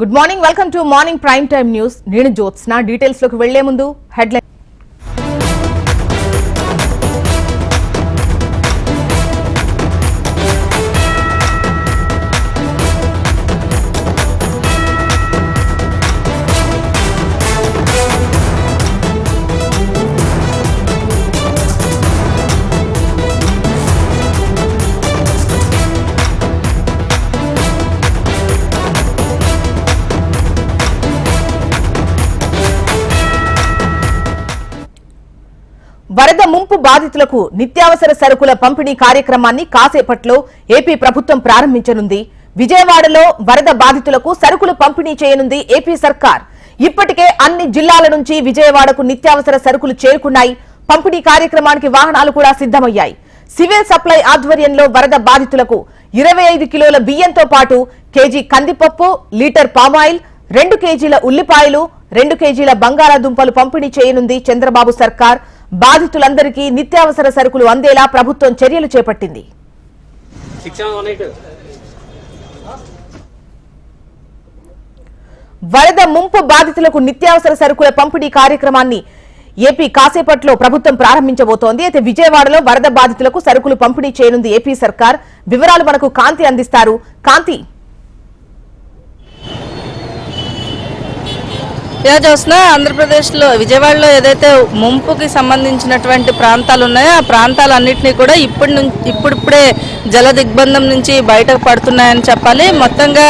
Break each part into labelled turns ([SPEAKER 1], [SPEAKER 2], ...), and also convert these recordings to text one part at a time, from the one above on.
[SPEAKER 1] Good morning welcome to morning prime time news నేను జ్యోత్స్న. డీటెయిల్స్లోకి వెళ్ళే ముందు హెడ్లైన్ వరద ముంపు బాధితులకు నిత్యావసర సరుకుల పంపిణీ కార్యక్రమాన్ని కాసేపట్లో ఏపీ ప్రభుత్వం ప్రారంభించనుంది. విజయవాడలో వరద బాధితులకు సరుకులు పంపిణీ చేయనుంది ఏపీ సర్కార్. ఇప్పటికే అన్ని జిల్లాల నుంచి విజయవాడకు నిత్యావసర సరుకులు చేరుకున్నాయి. పంపిణీ కార్యక్రమానికి వాహనాలు కూడా సిద్ధమయ్యాయి. సివిల్ సప్లై ఆధ్వర్యంలో వరద బాధితులకు ఇరవై ఐదు కిలోల బియ్యంతో పాటు కేజీ కందిపప్పు లీటర్ పామాయిల్ రెండు కేజీల ఉల్లిపాయలు రెండు కేజీల బంగాళాదుంపలు పంపిణీ చేయనుంది చంద్రబాబు సర్కార్. బాధితులందరికీ నిత్యావసర సరుకులు అందేలా ప్రభుత్వం చర్యలు చేపట్టింది. వరద ముంపు బాధితులకు నిత్యావసర సరుకుల పంపిణీ కార్యక్రమాన్ని ఏపీ కాసేపట్లో ప్రభుత్వం ప్రారంభించబోతోంది. అయితే విజయవాడలో వరద బాధితులకు సరుకులు పంపిణీ చేయనుంది ఏపీ సర్కార్. వివరాలు మనకు కాంతి అందిస్తారు. కాంతి.
[SPEAKER 2] ఇలా చూసిన ఆంధ్రప్రదేశ్లో విజయవాడలో ఏదైతే ముంపుకి సంబంధించినటువంటి ప్రాంతాలు ఉన్నాయో ఆ ప్రాంతాలన్నింటినీ కూడా ఇప్పటి నుంచి ఇప్పుడిప్పుడే జల దిగ్బంధం నుంచి బయటకు పడుతున్నాయని చెప్పాలి. మొత్తంగా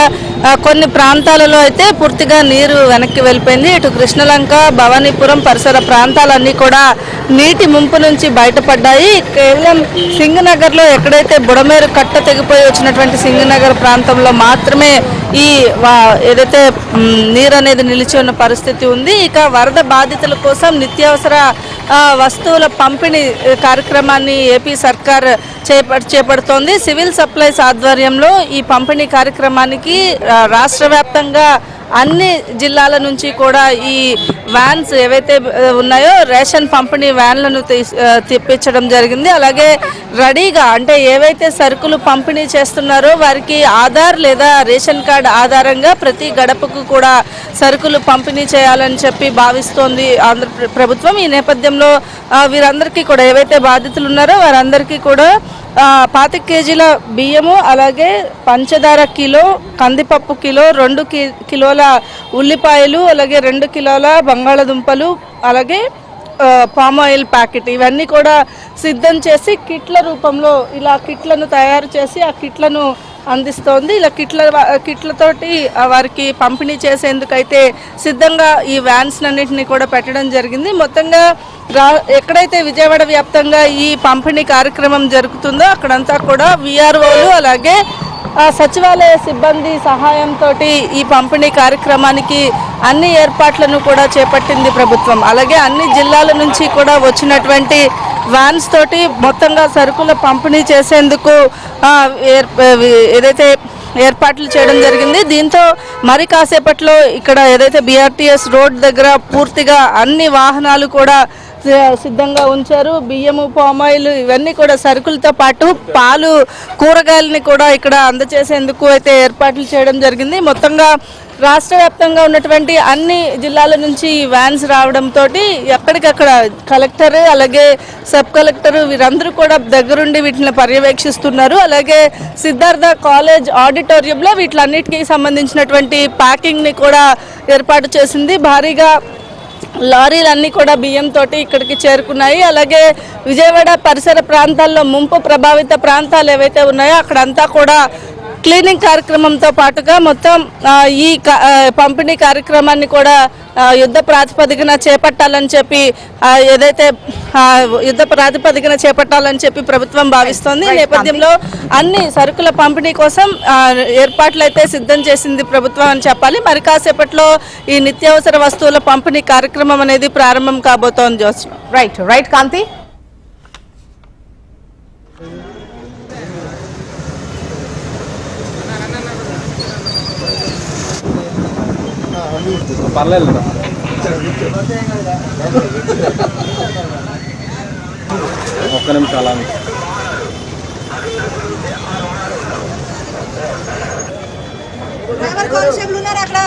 [SPEAKER 2] కొన్ని ప్రాంతాలలో అయితే పూర్తిగా నీరు వెనక్కి వెళ్ళిపోయింది. ఇటు కృష్ణలంక భవానీపురం పరిసర ప్రాంతాలన్నీ కూడా నీటి ముంపు నుంచి బయటపడ్డాయి. కేవలం సింగనగర్లో ఎక్కడైతే బుడమేరు కట్ట తెగిపోయి వచ్చినటువంటి సింగనగర్ ప్రాంతంలో మాత్రమే ఈ ఏదైతే నీరు అనేది నిలిచి ఉన్న పరిస్థితి ఉంది. ఇక వరద బాధితుల కోసం నిత్యావసర వస్తువుల పంపిణీ కార్యక్రమాన్ని ఏపీ సర్కార్ చేప చేపడుతోంది. సివిల్ సప్లైస్ ఆధ్వర్యంలో ఈ పంపిణీ కార్యక్రమానికి రాష్ట్ర వ్యాప్తంగా అన్ని జిల్లాల నుంచి కూడా ఈ వ్యాన్స్ ఏవైతే ఉన్నాయో రేషన్ పంపిణీ వ్యాన్లను తెప్పించడం జరిగింది. అలాగే రెడీగా అంటే ఏవైతే సరుకులు పంపిణీ చేస్తున్నారో వారికి ఆధార్ లేదా రేషన్ కార్డ్ ఆధారంగా ప్రతి గడపకు కూడా సరుకులు పంపిణీ చేయాలని చెప్పి భావిస్తోంది ఆంధ్ర ప్రభుత్వం. ఈ నేపథ్యంలో వీరందరికీ కూడా ఏవైతే బాధితులు ఉన్నారో వారందరికీ కూడా పాతిక కేజీల బియ్యము అలాగే పంచదార కిలో కందిపప్పు కిలో రెండు కి- కిలోల ఉల్లిపాయలు అలాగే రెండు కిలోల బంగాళదుంపలు అలాగే పామాయిల్ పామ్ ఆయిల్ ప్యాకెట్. ఇవన్నీ కూడా సిద్ధం చేసి కిట్ల రూపంలో ఇలా కిట్లను తయారు చేసి ఆ కిట్లను అందిస్తోంది. ఇలా కిట్ల కిట్లతోటి వారికి పంపిణీ చేసేందుకైతే సిద్ధంగా ఈ వ్యాన్స్ అన్నింటినీ కూడా పెట్టడం జరిగింది. మొత్తంగా ఎక్కడైతే విజయవాడ వ్యాప్తంగా ఈ పంపిణీ కార్యక్రమం జరుగుతుందో అక్కడంతా కూడా విఆర్ఓలు అలాగే సచివాలయ సిబ్బంది సహాయంతో ఈ పంపిణీ కార్యక్రమానికి అన్ని ఏర్పాట్లను కూడా చేపట్టింది ప్రభుత్వం. అలాగే అన్ని జిల్లాల నుంచి కూడా వచ్చినటువంటి వ్యాన్స్ తోటి మొత్తంగా సరుకుల పంపిణీ చేసేందుకు ఏర్- ఏదైతే ఏర్పాట్లు చేయడం జరిగింది దీంతో మరి కాసేపట్లో ఇక్కడ ఏదైతే బీఆర్టీఎస్ రోడ్ దగ్గర పూర్తిగా అన్ని వాహనాలు కూడా సిద్ధంగా ఉంచారు. బియ్యము పామాయిల్ ఇవన్నీ కూడా సరుకులతో పాటు పాలు కూరగాయలని కూడా ఇక్కడ అందజేసేందుకు అయితే ఏర్పాట్లు చేయడం జరిగింది. మొత్తంగా రాష్ట్ర వ్యాప్తంగా ఉన్నటువంటి అన్ని జిల్లాల నుంచి ఈ వ్యాన్స్ రావడంతో ఎక్కడికక్కడ కలెక్టర్ అలాగే సబ్ కలెక్టర్ వీరందరూ కూడా దగ్గరుండి వీటిని పర్యవేక్షిస్తున్నారు. అలాగే సిద్ధార్థ కాలేజ్ ఆడిటోరియంలో వీటిలన్నిటికీ సంబంధించినటువంటి ప్యాకింగ్ని కూడా ఏర్పాటు చేసింది. భారీగా లారీలన్నీ కూడా బియ్యంతో ఇక్కడికి చేరుకున్నాయి. అలాగే విజయవాడ పరిసర ప్రాంతాల్లో ముంపు ప్రభావిత ప్రాంతాలు ఏవైతే ఉన్నాయో అక్కడంతా కూడా క్లీనింగ్ కార్యక్రమంతో పాటుగా మొత్తం ఈ క- పంపిణీ కార్యక్రమాన్ని కూడా యుద్ధ ప్రాతిపదికన చేపట్టాలని చెప్పి ఏదైతే యుద్ధ ప్రాతిపదికన చేపట్టాలని చెప్పి ప్రభుత్వం భావిస్తోంది. ఈ నేపథ్యంలో అన్ని సరుకుల పంపిణీ కోసం ఏర్పాట్లు అయితే సిద్ధం చేసింది ప్రభుత్వం అని చెప్పాలి. మరి కాసేపట్లో ఈ నిత్యావసర వస్తువుల పంపిణీ కార్యక్రమం అనేది ప్రారంభం కాబోతోంది జోస్
[SPEAKER 1] రైట్ రైట్ కాంతి
[SPEAKER 3] పర్లేదు ఒక్క నిమిషం అలా
[SPEAKER 4] కానిస్టేబుల్ ఉన్నారు అక్కడ.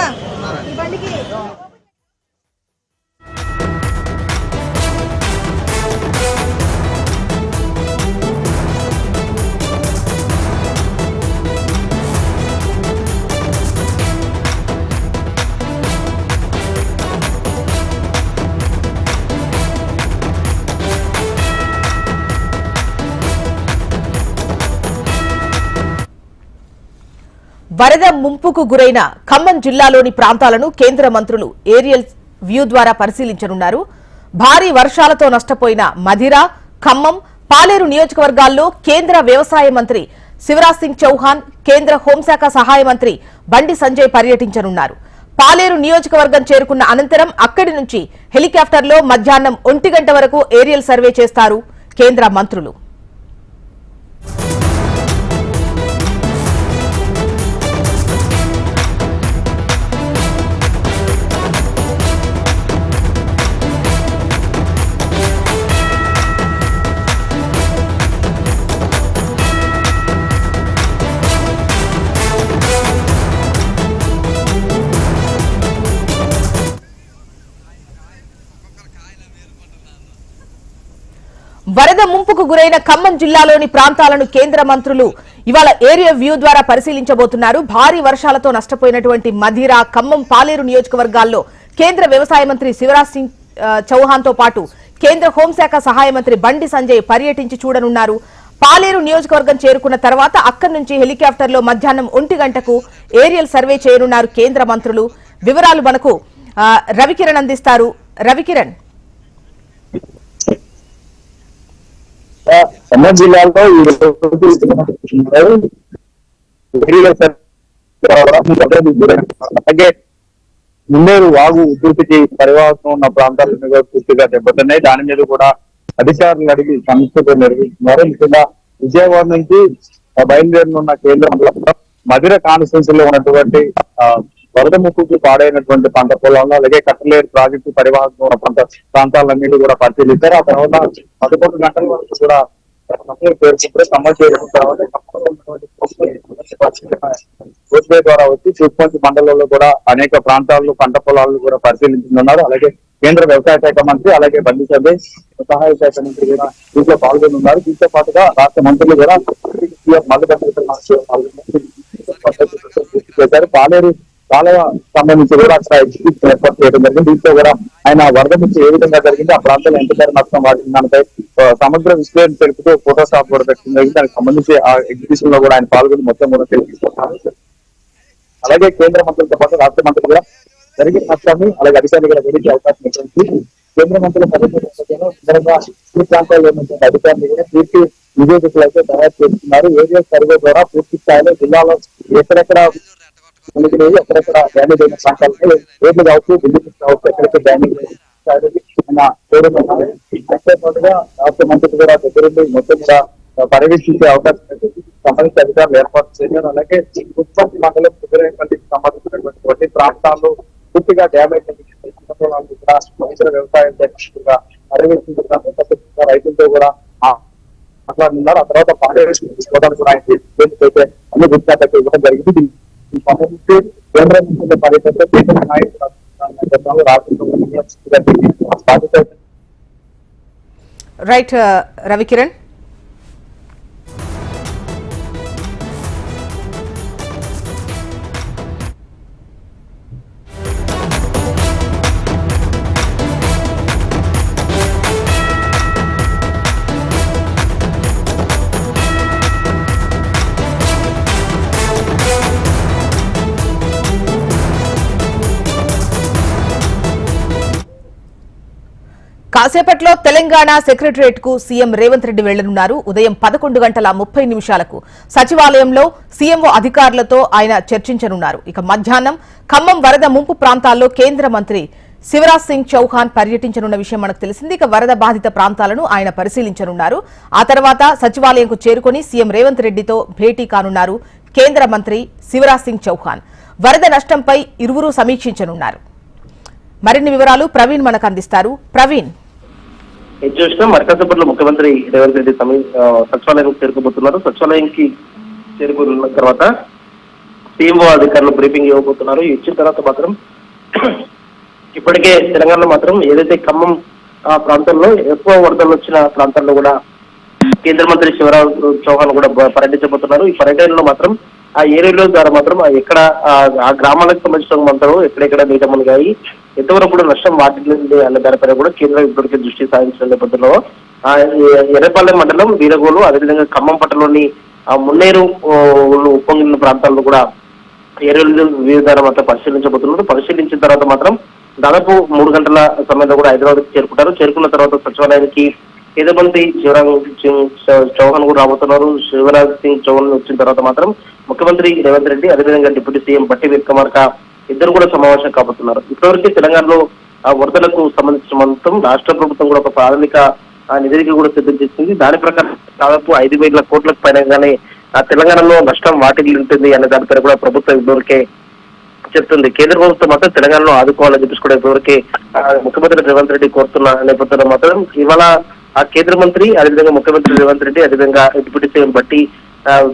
[SPEAKER 1] వరద ముంపుకు గురైన ఖమ్మం జిల్లాలోని ప్రాంతాలను కేంద్ర మంత్రులు ఏరియల్ వ్యూ ద్వారా పరిశీలించనున్నారు. భారీ వర్షాలతో నష్టపోయిన మధిర ఖమ్మం పాలేరు నియోజకవర్గాల్లో కేంద్ర వ్యవసాయ మంత్రి శివరాజ్ సింగ్ చౌహాన్ కేంద్ర హోంశాఖ సహాయ మంత్రి బండి సంజయ్ పర్యటించనున్నారు. పాలేరు నియోజకవర్గం చేరుకున్న అనంతరం అక్కడి నుంచి హెలికాప్టర్లో మధ్యాహ్నం ఒంటి గంట వరకు ఏరియల్ సర్వే చేస్తారు కేంద్ర మంత్రులు. ముంపుకు గురైన ఖమ్మం జిల్లాలోని ప్రాంతాలను కేంద్ర మంత్రులు ఇవాళ ఏరియా వ్యూ ద్వారా పరిశీలించబోతున్నారు. భారీ వర్షాలతో నష్టపోయినటువంటి మధిర ఖమ్మం పాలేరు నియోజకవర్గాల్లో కేంద్ర వ్యవసాయ మంత్రి శివరాజ్ సింగ్ చౌహాన్తో పాటు కేంద్ర హోంశాఖ సహాయ మంత్రి బండి సంజయ్ పర్యటించి చూడనున్నారు. పాలేరు నియోజకవర్గం చేరుకున్న తర్వాత అక్కడి నుంచి హెలికాప్టర్లో మధ్యాహ్నం ఒంటి గంటకు ఏరియల్ సర్వే చేయనున్నారు కేంద్ర మంత్రులు. వివరాలు మనకు రవికిరణ్ అందిస్తారు. రవికిరణ్.
[SPEAKER 5] ఖమ్మం జిల్లాలో ఈ రోజు అలాగే ముందేరు వాగు ఉధృతికి పరివాహకం ఉన్న ప్రాంతాలన్నీ కూడా పూర్తిగా దెబ్బతున్నాయి. దాని మీద కూడా అధికారులు అడిగి సమీక్షలు నిర్వహిస్తున్నారు. ముఖ్యంగా విజయవాడ నుంచి ఆ, బయలుదేరనున్న కేంద్రంలో మంత్రులు మధుర కాన్స్టిట్యూన్సీలో ఉన్నటువంటి వరద ముక్కుకు పాడైనటువంటి పంట పొలాల్లో అలాగే కట్టలేరు ప్రాజెక్టు పరివాహక పంట ప్రాంతాలన్నిటి కూడా పరిశీలిస్తారు ఆ తర్వాత పదకొండు గంటల వరకు కూడా పేర్కొంటే చేరుకున్న తర్వాత ద్వారా వచ్చి చూపుకొంచి మండలంలో కూడా అనేక ప్రాంతాల్లో పంట పొలాలను కూడా పరిశీలించనున్నారు అలాగే కేంద్ర వ్యవసాయ శాఖ మంత్రి అలాగే బండి సభ్య సహాయ శాఖ మంత్రి కూడా దీంట్లో పాల్గొనున్నారు. దీంతో పాటుగా రాష్ట్ర మంత్రులు కూడా సీఎం పాల్గొన్నారు పాలేరు కాలువ సంబంధించి కూడా అక్కడ ఎగ్జిక్యూషన్ ఏర్పాటు చేయడం జరిగింది. దీంతో కూడా ఆయన వరద నుంచి ఏ విధంగా జరిగింది ఆ ప్రాంతంలో ఎంత ధర నష్టం వాటికి దానిపై సమగ్ర విశ్లేషణ తెలుపుతూ ఫోటో షాప్ కూడా పెట్టడం జరిగింది. దానికి సంబంధించి ఆ ఎగ్జిబిషన్లో కూడా ఆయన పాల్గొని మొత్తం కూడా తెలియజేస్తున్నారు. అలాగే కేంద్ర మంత్రులతో పాటు రాష్ట్ర మంత్రులు కూడా జరిగిన నష్టాన్ని అలాగే అధికారులు కూడా వెలిగే అవకాశం ఉంటుంది కేంద్ర మంత్రుల పర్యటన ఈ ప్రాంతాల్లో ఉన్నటువంటి అధికారులు కూడా పూర్తి నివేదికలు అయితే తయారు చేస్తున్నారు. ఏరియా సర్వే ద్వారా పూర్తి స్థాయిలో జిల్లాలో ఎక్కడెక్కడ మునిగినాయి ఎక్కడెక్కడ డ్యామేజ్ అయిన ప్రాంతాలపై రోడ్లు కావచ్చు బిల్డింగ్స్ కావచ్చు ఎక్కడెక్కడ డ్యామేజ్ అంతే పాటుగా రాష్ట్ర మంత్రులు కూడా దగ్గరుండి మొత్తం కూడా పర్యవేక్షించే అవకాశం అయితే సంబంధిత అధికారులు ఏర్పాటు చేశారు అలాగే ఉత్పత్తి మండలం కుదిరేపల్లికి సంబంధించినటువంటి కొన్ని ప్రాంతాల్లో పూర్తిగా డ్యామేజ్ సందర్భాలను కూడా ఇతర వ్యవసాయ అధ్యక్షులుగా పర్యవేక్షించడానికి ఖచ్చితంగా రైతులతో కూడా ఆ మాట్లాడుతున్నారు ఆ తర్వాత పార్టీ తీసుకోవడానికి కూడా ఆయన అయితే అన్ని గుర్తింపు ఇవ్వడం జరిగింది దీనికి సంబంధించి కేంద్ర మంత్రుల పర్యటనతో కేంద్ర నాయకులు నేతృత్వంలో రాష్ట్ర ప్రభుత్వం బాధ్యత
[SPEAKER 1] రైట్ ఆ, రవికిరణ్ కాసేపట్లో తెలంగాణ సెక్రటరియట్కు సీఎం రేవంత్ రెడ్డి వెళ్ళనున్నారు. ఉదయం పదకొండు గంటల ముప్పై నిమిషాలకు సచివాలయంలో సీఎంఓ అధికారులతో ఆయన చర్చించనున్నారు. ఇక మధ్యాహ్నం ఖమ్మం వరద ముంపు ప్రాంతాల్లో కేంద్ర మంత్రి శివరాజ్ సింగ్ చౌహాన్ పర్యటించనున్న విషయం మనకు తెలిసింది. ఇక వరద బాధిత ప్రాంతాలను ఆయన పరిశీలించనున్నారు. ఆ తర్వాత సచివాలయంకు చేరుకుని సీఎం రేవంత్ రెడ్డితో భేటీ కానున్నారు కేంద్ర మంత్రి శివరాజ్ సింగ్ చౌహాన్. వరద నష్టంపై ఇరువురు సమీక్షించనున్నారు. మరిన్ని వివరాలు ప్రవీణ్ మనకు అందిస్తారు. ప్రవీణ్.
[SPEAKER 6] ఇది చూసినా మరకాసపట్లో ముఖ్యమంత్రి రేవంత్ రెడ్డి సమీ సచివాలయానికి సచివాలయం చేరుకోబోతున్నారు. సచివాలయంకి చేరుకున్న తర్వాత సీఎంఓ అధికారులు బ్రీఫింగ్ ఇవ్వబోతున్నారు. ఇచ్చిన తర్వాత మాత్రం ఇప్పటికే తెలంగాణలో మాత్రం ఏదైతే ఖమ్మం ఆ ప్రాంతంలో ఎక్కువ వరదలు వచ్చిన ప్రాంతాల్లో కూడా కేంద్ర మంత్రి శివరాజ్ చౌహాన్ కూడా పర్యటించబోతున్నారు. ఈ పర్యటనలో మాత్రం ఆ ఏరియాలో ద్వారా మాత్రం ఎక్కడ ఆ- గ్రామాలకు సంబంధించిన మంత్రం ఎక్కడెక్కడ నీట గాయి ఎంతవరకు కూడా నష్టం వాటిల్లింది అన్న దానిపైన కూడా కేంద్రం ఇప్పటికే దృష్టి సాధించిన నేపథ్యంలో ఆ ఎర్రపల్లె మండలం వీరగోలు అదేవిధంగా ఖమ్మం పట్టణంలోని ఆ మున్నేరు ఉప్పొంగిన ప్రాంతాల్లో కూడా ఏరియాలు వివిధ మాత్రం పరిశీలించబోతున్నారు. పరిశీలించిన తర్వాత మాత్రం దాదాపు మూడు గంటల సమయంలో కూడా హైదరాబాద్ చేరుకుంటారు. చేరుకున్న తర్వాత సచివాలయానికి కేంద్ర శివరాజ్ సింగ్ చౌహాన్ కూడా రాబోతున్నారు. శివరాజ్ సింగ్ చౌహాన్ వచ్చిన తర్వాత మాత్రం ముఖ్యమంత్రి రేవంత్ రెడ్డి అదేవిధంగా డిప్యూటీ సీఎం బట్టి విక్రమార్క ఇద్దరు కూడా సమావేశం కాబోతున్నారు. ఇప్పటివరకు తెలంగాణలో ఆ వరదలకు సంబంధించిన మొత్తం రాష్ట్ర ప్రభుత్వం కూడా ఒక ప్రాథమిక ఆ కూడా సిద్ధం చేసింది. దాని ప్రకారం దాదాపు ఐదు వేల కోట్లకు పైనగానే ఆ తెలంగాణలో నష్టం వాటికి ఉంటుంది అనే దానిపై కూడా ప్రభుత్వం ఇప్పటివరకే చెప్తుంది. కేంద్ర ప్రభుత్వం మాత్రం తెలంగాణలో ఆదుకోవాలని చెప్పేసి కూడా ఇప్పటివరకే ముఖ్యమంత్రి రేవంత్ రెడ్డి కోరుతున్న నేపథ్యంలో మాత్రం ఇవాళ ఆ కేంద్ర మంత్రి అదేవిధంగా ముఖ్యమంత్రి రేవంత్ రెడ్డి అదేవిధంగా డిప్యూటీ సీఎం బట్టి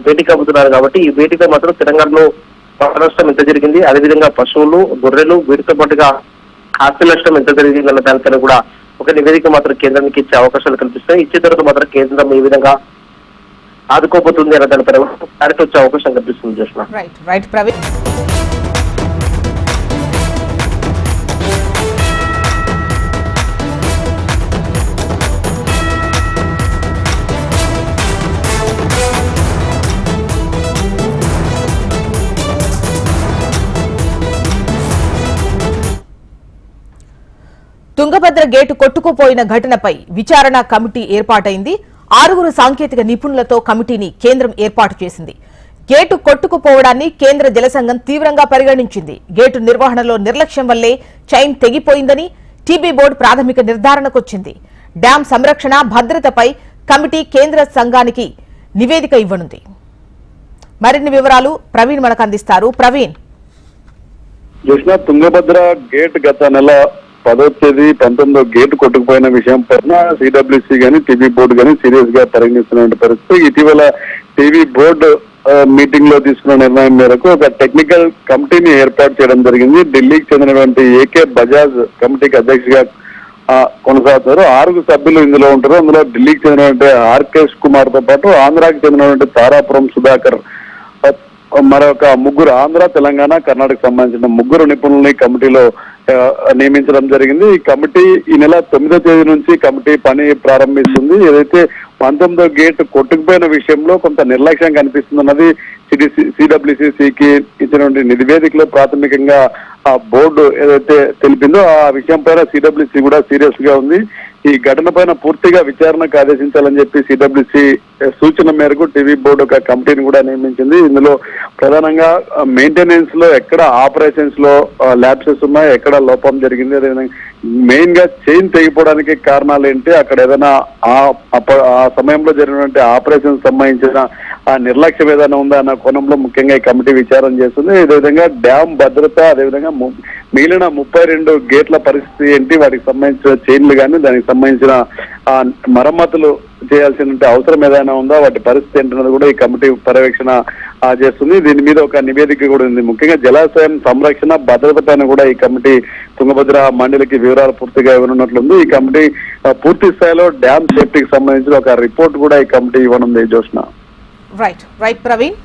[SPEAKER 6] భేటీ కాబోతున్నారు కాబట్టి ఈ భేటీతో మాత్రం తెలంగాణలో పంట నష్టం ఎంత జరిగింది? అదేవిధంగా పశువులు గొర్రెలు వీటితో పాటుగా ఆస్తి నష్టం ఎంత జరిగింది అన్న దానిపైన కూడా ఒక నివేదిక మాత్రం కేంద్రానికి ఇచ్చే అవకాశాలు కల్పిస్తాయి. ఇచ్చే తర్వాత మాత్రం కేంద్రం ఈ విధంగా ఆదుకోబోతుంది అన్న దానిపైన క్లారిటీ వచ్చే అవకాశం కల్పిస్తుంది జస్మా
[SPEAKER 1] రైట్ రైట్ గేటు కొట్టుకుపోయిన ఘటనపై విచారణ కమిటీ ఏర్పాటైంది. ఆరుగురు సాంకేతిక నిపుణులతో కమిటీని కేంద్రం ఏర్పాటు చేసింది. గేటు కొట్టుకుపోవడాన్ని కేంద్ర జలసంఘం తీవ్రంగా పరిగణించింది. గేటు నిర్వహణలో నిర్లక్ష్యం వల్లే చైన్ తెగిపోయిందని టీబీ బోర్డు ప్రాథమిక నిర్ధారణకొచ్చింది. డ్యాం సంరక్షణ భద్రతపై కమిటీ కేంద్ర సంఘానికి నివేదిక ఇవ్వనుంది. మరిన్ని వివరాలు ప్రవీణ్ మనకు అందిస్తారు. ప్రవీణ్.
[SPEAKER 7] చూసిన తుంగభద్ర గేట్ గత నెల పదో తేదీ పంతొమ్మిదో గేట్ కొట్టుకుపోయిన విషయం పైన సిడబ్ల్యూసి కానీ టీవీ బోర్డు కానీ సీరియస్గా పరిగణిస్తున్న పరిస్థితి. ఇటీవల టీవీ బోర్డు మీటింగ్లో తీసుకున్న నిర్ణయం మేరకు ఒక టెక్నికల్ కమిటీని ఏర్పాటు చేయడం జరిగింది. ఢిల్లీకి చెందినటువంటి ఏకే బజాజ్ కమిటీకి అధ్యక్షుడిగా కొనసాగుతారు ఆరుగురు సభ్యులు ఇందులో ఉంటారు. అందులో ఢిల్లీకి చెందినటువంటి ఆర్కేష్ కుమార్తో పాటు ఆంధ్రాకి చెందినటువంటి తారాపురం సుధాకర్ మరొక ముగ్గురు ఆంధ్ర తెలంగాణ కర్ణాటక సంబంధించిన ముగ్గురు నిపుణుల్ని కమిటీలో నియమించడం జరిగింది. ఈ కమిటీ ఈ నెల తొమ్మిదో తేదీ నుంచి కమిటీ పని ప్రారంభిస్తుంది. ఏదైతే పంతొమ్మిదో గేట్ కొట్టుకుపోయిన విషయంలో కొంత నిర్లక్ష్యం కనిపిస్తుందన్నది సిడబ్ల్యూసిసికి ఇచ్చినటువంటి నివేదికలో ప్రాథమికంగా ఆ బోర్డు ఏదైతే తెలిపిందో ఆ విషయం పైన సిడబ్ల్యూసి కూడా సీరియస్గా ఉంది. ఈ ఘటన పైన పూర్తిగా విచారణకు ఆదేశించాలని చెప్పి సిడబ్ల్యూసి సూచన మేరకు టీవీ బోర్డు ఒక కమిటీని కూడా నియమించింది. ఇందులో ప్రధానంగా మెయింటెనెన్స్లో ఎక్కడ ఆపరేషన్స్లో ల్యాబ్సెస్ ఉన్నాయి ఎక్కడ లోపం జరిగింది అదేవిధంగా మెయిన్గా చైన్ తెగిపోవడానికి కారణాలు ఏంటి అక్కడ ఏదైనా ఆ సమయంలో జరిగినటువంటి ఆపరేషన్ సంబంధించిన ఆ నిర్లక్ష్యం ఏదైనా ఉందా అన్న కోణంలో ముఖ్యంగా ఈ కమిటీ విచారం చేస్తుంది. అదేవిధంగా డ్యామ్ భద్రత అదేవిధంగా మిగిలిన ముప్పై రెండు గేట్ల పరిస్థితి ఏంటి? వాటికి సంబంధించిన చైన్లు కానీ దానికి సంబంధించిన మరమ్మతులు చేయాల్సిన అవసరం ఏదైనా ఉందా? వాటి పరిస్థితి ఏంటన్నది కూడా ఈ కమిటీ పర్యవేక్షణ చేస్తుంది. దీని మీద ఒక నివేదిక కూడా ఉంది. ముఖ్యంగా జలాశయం సంరక్షణ భద్రత పైన కూడా ఈ కమిటీ తుంగభద్ర మండలికి వివరాలు పూర్తిగా ఇవ్వనున్నట్లుంది. ఈ కమిటీ పూర్తి స్థాయిలో డ్యామ్ సేఫ్టీకి సంబంధించిన ఒక రిపోర్ట్ కూడా ఈ committee ఇవ్వనుంది. Joshna.
[SPEAKER 1] Right right Praveen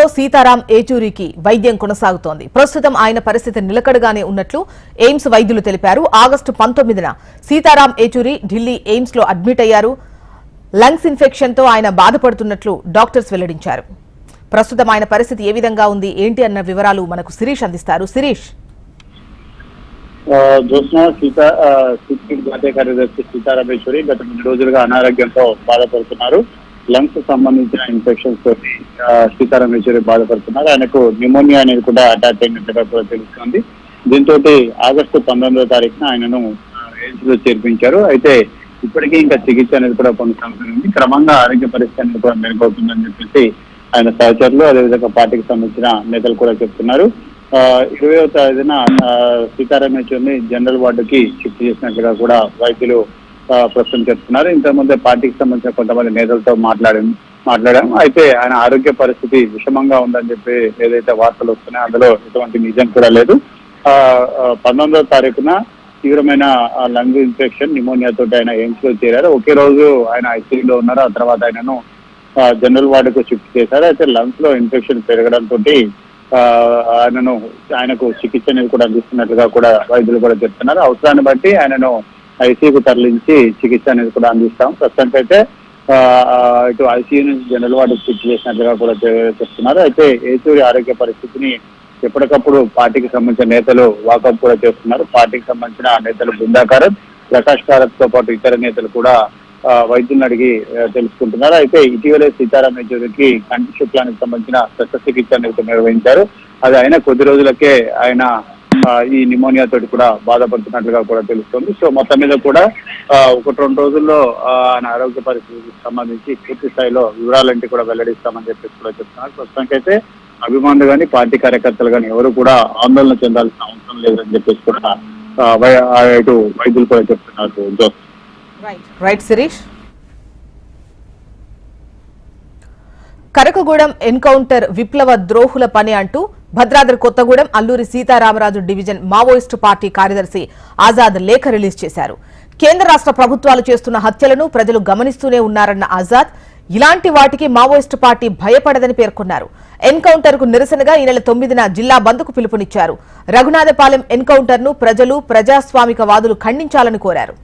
[SPEAKER 1] AIIMS Sitaram ఏచూరికి వైద్యం కొనసాగుతోంది. ప్రస్తుతం ఆయన పరిస్థితి నిలకడగానే ఉన్నట్లు ఎయిమ్స్ వైద్యులు తెలిపారు. ఆగస్టు పంతొమ్మిదిన సీతారాం ఏచూరి ఢిల్లీ ఎయిమ్స్లో అడ్మిట్ అయ్యారు. లంగ్స్ ఇన్ఫెక్షన్తో ఆయన బాధపడుతున్నట్లు డాక్టర్స్ వెల్లడించారు. ప్రస్తుతం ఆయన పరిస్థితి ఏ విధంగా ఉంది ఏంటి అన్న వివరాలు మనకు శిరీష్ అందిస్తారు. శిరీష్.
[SPEAKER 8] జ్యోత్స్న సీతా ఆ, జాతీయ కార్యదర్శి సీతారామేశ్వరి గత రెండు రోజులుగా అనారోగ్యంతో బాధపడుతున్నారు. లంగ్స్ సంబంధించిన ఇన్ఫెక్షన్స్ తోటి ఆ, యచూరి బాధపడుతున్నారు. ఆయనకు న్యూమోనియా అనేది కూడా అటాక్ అయినట్టుగా కూడా తెలుస్తుంది. దీంతో ఆగస్టు పంతొమ్మిదో తారీఖున ఆయనను ఎయిమ్స్లో చేర్పించారు. అయితే ఇప్పటికీ ఇంకా చికిత్స అనేది కూడా కొనసాగుతుంది క్రమంగా ఆరోగ్య పరిస్థితి అనేది కూడా మెరుగవుతుందని చెప్పేసి ఆయన సహచరులు అదేవిధంగా పార్టీకి సంబంధించిన నేతలు కూడా చెప్తున్నారు. ఆ, ఇరవయో తేదీన ఆ, సీతారాం యేచూరిని జనరల్ వార్డుకి షిఫ్ట్ చేసినట్లుగా కూడా వైద్యులు ప్రస్తుతం చెప్తున్నారు. ఇంతకుముందే పార్టీకి సంబంధించిన కొంతమంది నేతలతో మాట్లాడి మాట్లాడాం. అయితే ఆయన ఆరోగ్య పరిస్థితి విషమంగా ఉందని చెప్పి ఏదైతే వార్తలు వస్తున్నాయో అందులో ఎటువంటి నిజం కూడా లేదు. ఆ, ఆ, పంతొమ్మిదవ తారీఖున తీవ్రమైన లంగ్ ఇన్ఫెక్షన్ నిమోనియా తోటి ఆయన ఎయిమ్స్లో చేరారు. ఒకే రోజు ఆయన ఐసీయూలో ఉన్నారు. ఆ తర్వాత ఆయనను జనరల్ వార్డుకు షిఫ్ట్ చేశారు. అయితే లంగ్స్లో ఇన్ఫెక్షన్ పెరగడంతో ఆయనను ఆయనకు చికిత్స అనేది కూడా అందిస్తున్నట్లుగా కూడా వైద్యులు కూడా చెప్తున్నారు. అవసరాన్ని బట్టి ఆయనను ఐసీయూకు తరలించి చికిత్స అనేది కూడా అందిస్తాం. ప్రస్తుతానికి అయితే ఆ, ఇటు ఐసీయూ నుంచి జనరల్ వార్డుకు షిఫ్ట్ చేసినట్లుగా కూడా చేస్తున్నారు చెప్తున్నారు అయితే ఏచూరి ఆరోగ్య పరిస్థితిని ఎప్పటికప్పుడు పార్టీకి సంబంధించిన నేతలు వాకప్ కూడా చేస్తున్నారు. పార్టీకి సంబంధించిన నేతలు బృందాకారత్ ప్రకాష్ కారత్తో పాటు ఇతర నేతలు కూడా వైద్యులను అడిగి తెలుసుకుంటున్నారు. అయితే ఇటీవలే సీతారాం యేచూరికి కంటి శుక్లానికి సంబంధించిన శస్త్రచికిత్స అనేది నిర్వహించారు. అది అయిన కొద్ది రోజులకే ఆయన ఈ నిమోనియా తోటి కూడా బాధపడుతున్నట్లుగా కూడా తెలుస్తుంది. సో మొత్తం మీద కూడా ఒకటి రెండు రోజుల్లో ఆయన ఆరోగ్య పరిస్థితికి సంబంధించి పూర్తి స్థాయిలో వివరాలంటే కూడా వెల్లడిస్తామని చెప్పేసి కూడా చెప్తున్నారు. ప్రస్తుతానికైతే అభిమానులు కానీ పార్టీ కార్యకర్తలు కానీ ఎవరు కూడా ఆందోళన చెందాల్సిన అవసరం లేదని చెప్పేసి కూడా ఇటు వైద్యులు కూడా చెప్తున్నారు Jose.
[SPEAKER 1] Right Sirish Karakagudem encounter విప్లవ ద్రోహుల పని అంటూ Bhadradri Kothagudem Alluri Sitaramaraju division Maoist party కార్యదర్శి ఆజాద్ లేఖ రిలీజ్ చేశారు. కేంద్ర రాష్ట్ర ప్రభుత్వాలు చేస్తున్న హత్యలను ప్రజలు గమనిస్తూనే ఉన్నారన్న ఆజాద్ ఇలాంటి వాటికి మావోయిస్టు పార్టీ భయపడదని పేర్కొన్నారు. ఎన్కౌంటర్కు నిరసనగా ఈ నెల తొమ్మిదిన జిల్లా బంద్కు పిలుపునిచ్చారు. రఘునాథపాలెం ఎన్కౌంటర్ను ప్రజలు ప్రజాస్వామిక వాదులు ఖండించాలని కోరారు.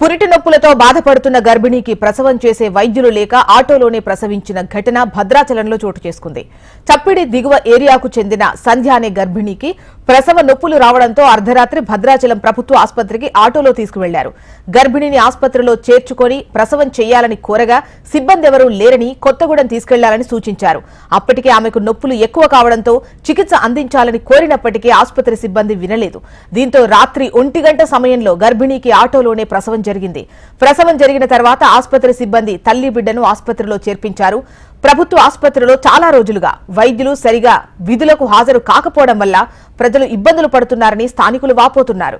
[SPEAKER 1] పురిటి నొప్పులతో బాధపడుతున్న గర్భిణికి ప్రసవం చేసే వైద్యులు లేక ఆటోలోనే ప్రసవించిన ఘటన భద్రాచలంలో చోటు చేసుకుంది. చప్పిడి దిగువ ఏరియాకు చెందిన సంధ్య అనే గర్భిణికి ప్రసవ నొప్పులు రావడంతో అర్ధరాత్రి భద్రాచలం ప్రభుత్వ ఆసుపత్రికి ఆటోలో తీసుకువెళ్ళారు. గర్భిణిని ఆసుపత్రిలో చేర్చుకొని ప్రసవం చేయాలని కోరగా సిబ్బంది ఎవరూ లేరని కొత్తగూడెం తీసుకెళ్ళాలని సూచించారు. అప్పటికే ఆమెకు నొప్పులు ఎక్కువ కావడంతో చికిత్స అందించాలని కోరినప్పటికీ ఆసుపత్రి సిబ్బంది వినలేదు. దీంతో రాత్రి ఒంటి గంట సమయంలో గర్భిణికి ఆటోలోనే ప్రసవం జరిగింది. ప్రసవం జరిగిన తర్వాత ఆసుపత్రి సిబ్బంది తల్లి బిడ్డను ఆసుపత్రిలో చేర్పించారు. ప్రభుత్వ ఆసుపత్రిలో చాలా రోజులుగా వైద్యులు సరిగా విధులకు హాజరు కాకపోవడం వల్ల ప్రజలు ఇబ్బందులు పడుతున్నారని స్థానికులు వాపోతున్నారు.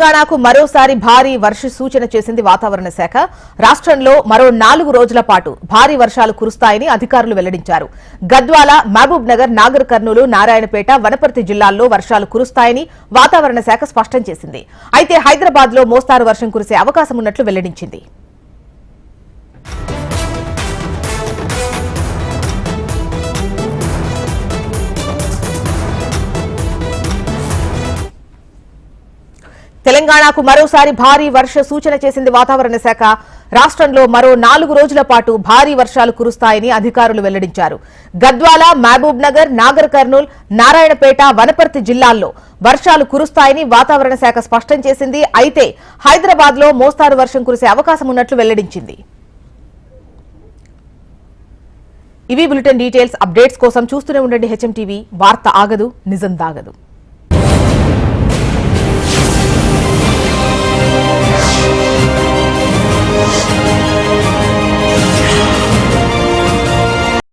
[SPEAKER 1] తెలంగాణకు మరోసారి భారీ వర్ష సూచన చేసింది వాతావరణ శాఖ. రాష్ట్రంలో మరో నాలుగు రోజుల పాటు భారీ వర్షాలు కురుస్తాయని అధికారులు వెల్లడించారు. గద్వాల మహబూబ్ నగర్ నాగర్ కర్నూలు నారాయణపేట వనపర్తి జిల్లాల్లో వర్షాలు కురుస్తాయని వాతావరణ శాఖ స్పష్టం చేసింది. అయితే హైదరాబాద్లో మోస్తారు వర్షం కురిసే అవకాశం ఉన్నట్లు వెల్లడించింది. తెలంగాణకు మరోసారి భారీ వర్ష సూచన చేసింది వాతావరణ శాఖ. రాష్ట్రంలో మరో నాలుగు రోజుల పాటు భారీ వర్షాలు కురుస్తాయని అధికారులు వెల్లడించారు. గద్వాల మహబూబ్ నగర్ నాగర్ కర్నూల్ నారాయణపేట వనపర్తి జిల్లాల్లో వర్షాలు కురుస్తాయని వాతావరణ శాఖ స్పష్టం చేసింది. అయితే హైదరాబాద్లో మోస్తారు వర్షం కురిసే అవకాశం ఉన్నట్లు వెల్లడించింది. ఇవి బులెటిన్ డీటెయిల్స్ అప్డేట్స్ కోసం చూస్తూనే ఉండండి. హెచ్ఎం టీవీ వార్త ఆగదు నిజం దాగదు. Música